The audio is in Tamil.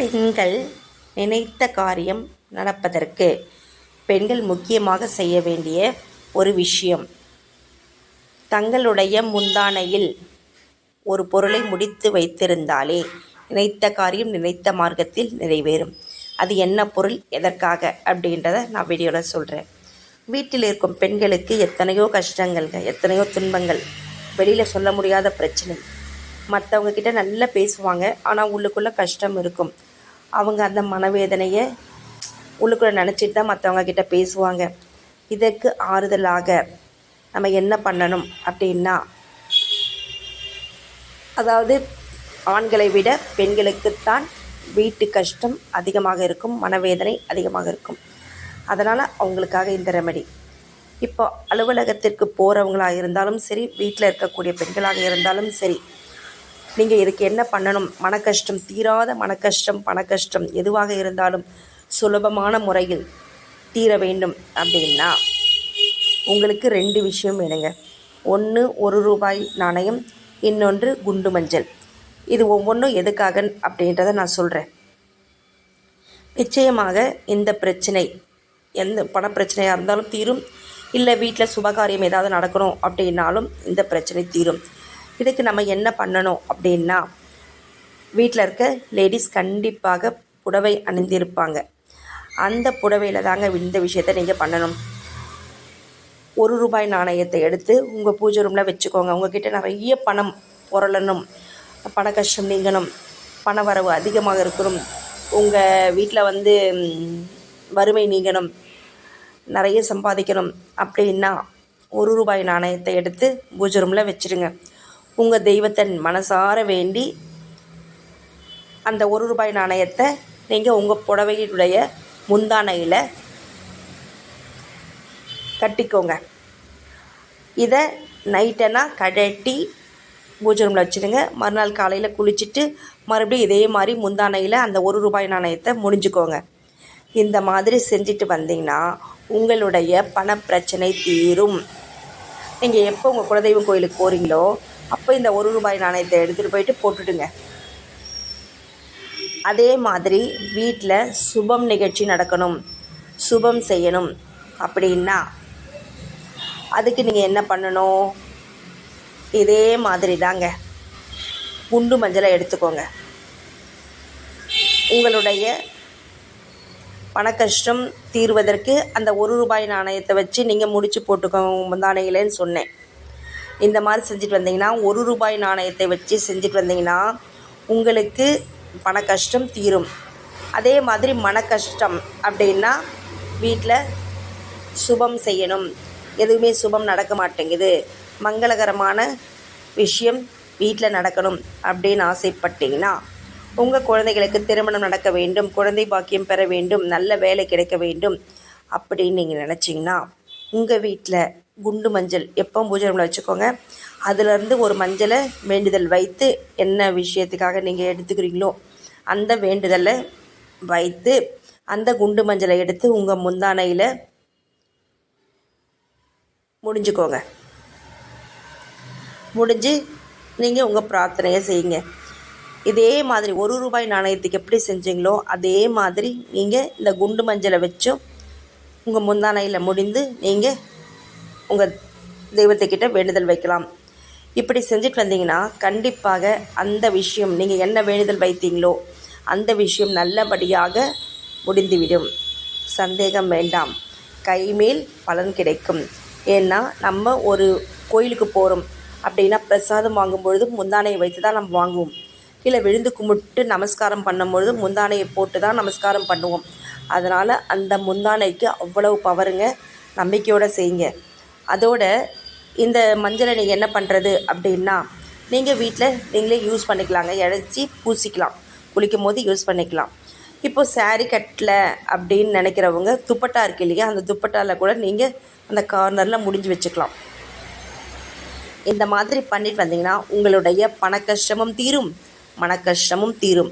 பெண்கள் நினைத்த காரியம் நடப்பதற்கு பெண்கள் முக்கியமாக செய்ய வேண்டிய ஒரு விஷயம். தங்களுடைய முந்தானையில் ஒரு பொருளை முடித்து வைத்திருந்தாலே நினைத்த காரியம் நினைத்த மார்க்கத்தில் நிறைவேறும். அது என்ன பொருள் எதற்காக அப்படின்றத நான் வீடியோவில் சொல்கிறேன் வீட்டில் இருக்கும் பெண்களுக்கு எத்தனையோ கஷ்டங்கள் எத்தனையோ துன்பங்கள் வெளியில் சொல்ல முடியாத பிரச்சனை. மற்றவங்க கிட்ட நல்லா பேசுவாங்க ஆனால் உள்ளுக்குள்ளே கஷ்டம் இருக்கும். அவங்க அந்த மனவேதனையை உள்ளுக்குள்ளே நினச்சிட்டு தான் மற்றவங்க கிட்ட பேசுவாங்க. இதற்கு ஆறுதலாக நம்ம என்ன பண்ணணும் அப்படின்னா அதாவது ஆண்களை விட பெண்களுக்குத்தான் வீட்டு கஷ்டம் அதிகமாக இருக்கும் மனவேதனை அதிகமாக இருக்கும். அதனால் அவங்களுக்காக இந்த ரெமெடி இப்போ அலுவலகத்திற்கு போகிறவங்களாக இருந்தாலும் சரி வீட்டில் இருக்கக்கூடிய பெண்களாக இருந்தாலும் சரி நீங்கள் இதுக்கு என்ன பண்ணணும்? மன கஷ்டம் தீராத மன கஷ்டம் பண கஷ்டம் எதுவாக இருந்தாலும் சுலபமான முறையில் தீர வேண்டும் அப்படின்னா உங்களுக்கு ரெண்டு விஷயம் வேணுங்க. ஒன்று ஒரு ரூபாய் நாணயம் இன்னொன்று குண்டு மஞ்சள். இது ஒவ்வொன்றும் எதுக்காக அப்படின்றத நான் சொல்கிறேன் நிச்சயமாக இந்த பிரச்சனை எந்த பணப்பிரச்சனையாக இருந்தாலும் தீரும். இல்லை வீட்டில் சுபகாரியம் ஏதாவது நடக்கணும் அப்படின்னாலும் இந்த பிரச்சனை தீரும். இதுக்கு நம்ம என்ன பண்ணணும் அப்படின்னா வீட்டில் இருக்க லேடிஸ் கண்டிப்பாக புடவை அணிந்திருப்பாங்க. அந்த புடவையில் தாங்க இந்த விஷயத்தை நீங்கள் பண்ணணும். ஒரு ரூபாய் நாணயத்தை எடுத்து உங்கள் பூஜை ரூமில் வச்சுக்கோங்க. உங்ககிட்ட நிறைய பணம் புரளணும். பண கஷ்டம் நீங்கணும். பண வரவு அதிகமாக இருக்கணும். உங்கள் வீட்டில் வந்து வறுமை நீங்கணும். நிறைய சம்பாதிக்கணும். அப்படின்னா ஒரு ரூபாய் நாணயத்தை எடுத்து பூஜை ரூமில் வச்சுருங்க. உங்கள் தெய்வத்தை மனசார வேண்டி அந்த ஒரு ரூபாய் நாணயத்தை நீங்கள் உங்கள் புடவையினுடைய முந்தானையில் கட்டிக்கோங்க. இதை நைட்டனா கழட்டி பூஜை ரூமில் வச்சுடுங்க. மறுநாள் காலையில் குளிச்சுட்டு மறுபடியும் இதே மாதிரி முந்தானையில் அந்த ஒரு ரூபாய் நாணயத்தை முடிஞ்சுக்கோங்க. இந்த மாதிரி செஞ்சுட்டு வந்தீங்கன்னா உங்களுடைய பணப்பிரச்சனை தீரும். நீங்கள் எப்போ உங்கள் குலதெய்வம் கோயிலுக்கு போகிறீங்களோ அப்போ இந்த ஒரு ரூபாய் நாணயத்தை எடுத்துகிட்டு போயிட்டு போட்டுடுங்க அதே மாதிரி வீட்டில் சுபம் நிகழ்ச்சி நடக்கணும். சுபம் செய்யணும். அப்படின்னா அதுக்கு நீங்கள் என்ன பண்ணணும்? இதே மாதிரி தாங்க. குண்டு மஞ்சளை எடுத்துக்கோங்க. உங்களுடைய பணக்கஷ்டம் தீர்வதற்கு அந்த ஒரு ரூபாய் நாணயத்தை வச்சு நீங்கள் முடிச்சு போட்டுக்கோங்க. முந்தானையிலன்னு சொன்னேன். இந்த மாதிரி செஞ்சுட்டு வந்தீங்கன்னா ஒரு ரூபாய் நாணயத்தை வச்சு செஞ்சுட்டு வந்தீங்கன்னா உங்களுக்கு பண கஷ்டம் தீரும். அதே மாதிரி மன கஷ்டம் அப்படின்னா வீட்டில் சுபம் செய்யணும். எதுவுமே சுபம் நடக்க மாட்டேங்குது. மங்களகரமான விஷயம் வீட்டில் நடக்கணும் அப்படின்னு ஆசைப்பட்டீங்கன்னா உங்கள் குழந்தைகளுக்கு திருமணம் நடக்க வேண்டும் குழந்தை பாக்கியம் பெற வேண்டும் நல்ல வேலை கிடைக்க வேண்டும் அப்படின்னு நீங்கள் நினச்சிங்கன்னா உங்கள் வீட்டில் குண்டு மஞ்சள் எப்போ பூஜை ரூமில் வச்சுக்கோங்க. அதுலேருந்து ஒரு மஞ்சளை வேண்டுதல் வைத்து என்ன விஷயத்துக்காக நீங்கள் எடுத்துக்கிறீங்களோ அந்த வேண்டுதலை வைத்து அந்த குண்டு மஞ்சளை எடுத்து உங்கள் முந்தானையில் முடிஞ்சுக்கோங்க. முடிஞ்சு நீங்கள் உங்கள் பிரார்த்தனையை செய்யுங்க. இதே மாதிரி ஒரு ரூபாய் நாணயத்துக்கு எப்படி செஞ்சீங்களோ அதே மாதிரி நீங்கள் இந்த குண்டு மஞ்சளை வச்சும் உங்கள் முந்தானையில் முடிந்து நீங்கள் உங்கள் தெய்வத்துக்கிட்ட வேண்டுதல் வைக்கலாம். இப்படி செஞ்சுட்டு வந்தீங்கன்னா கண்டிப்பாக அந்த விஷயம் நீங்கள் என்ன வேண்டுதல் வைத்தீங்களோ அந்த விஷயம் நல்லபடியாக முடிந்துவிடும். சந்தேகம் வேண்டாம். கைமேல் பலன் கிடைக்கும். ஏன்னா நம்ம ஒரு கோயிலுக்கு போகிறோம் அப்படின்னா பிரசாதம் வாங்கும் பொழுது முந்தானையை வைத்து தான் நம்ம வாங்குவோம். கீழே விழுந்து கும்பிட்டு நமஸ்காரம் பண்ணும்பொழுது முந்தானையை போட்டு தான் நமஸ்காரம் பண்ணுவோம். அதனால் அந்த முந்தானைக்கு அவ்வளவு பவருங்க நம்பிக்கையோடு செய்யுங்க. அதோட இந்த மஞ்சளை நீங்கள் என்ன பண்ணுறது அப்படின்னா நீங்கள் வீட்டில் நீங்களே யூஸ் பண்ணிக்கலாங்க. இழைச்சி பூசிக்கலாம். குளிக்கும் போது யூஸ் பண்ணிக்கலாம். இப்போ சாரி கட்டல அப்படின்னு நினைக்கிறவங்க துப்பட்டா இருக்கு இல்லையா அந்த துப்பட்டாவில் கூட நீங்கள் அந்த கார்னரில் முடிஞ்சு வச்சுக்கலாம். இந்த மாதிரி பண்ணிட்டு வந்தீங்கன்னா உங்களுடைய பண கஷ்டமும் தீரும். மன கஷ்டமும் தீரும்.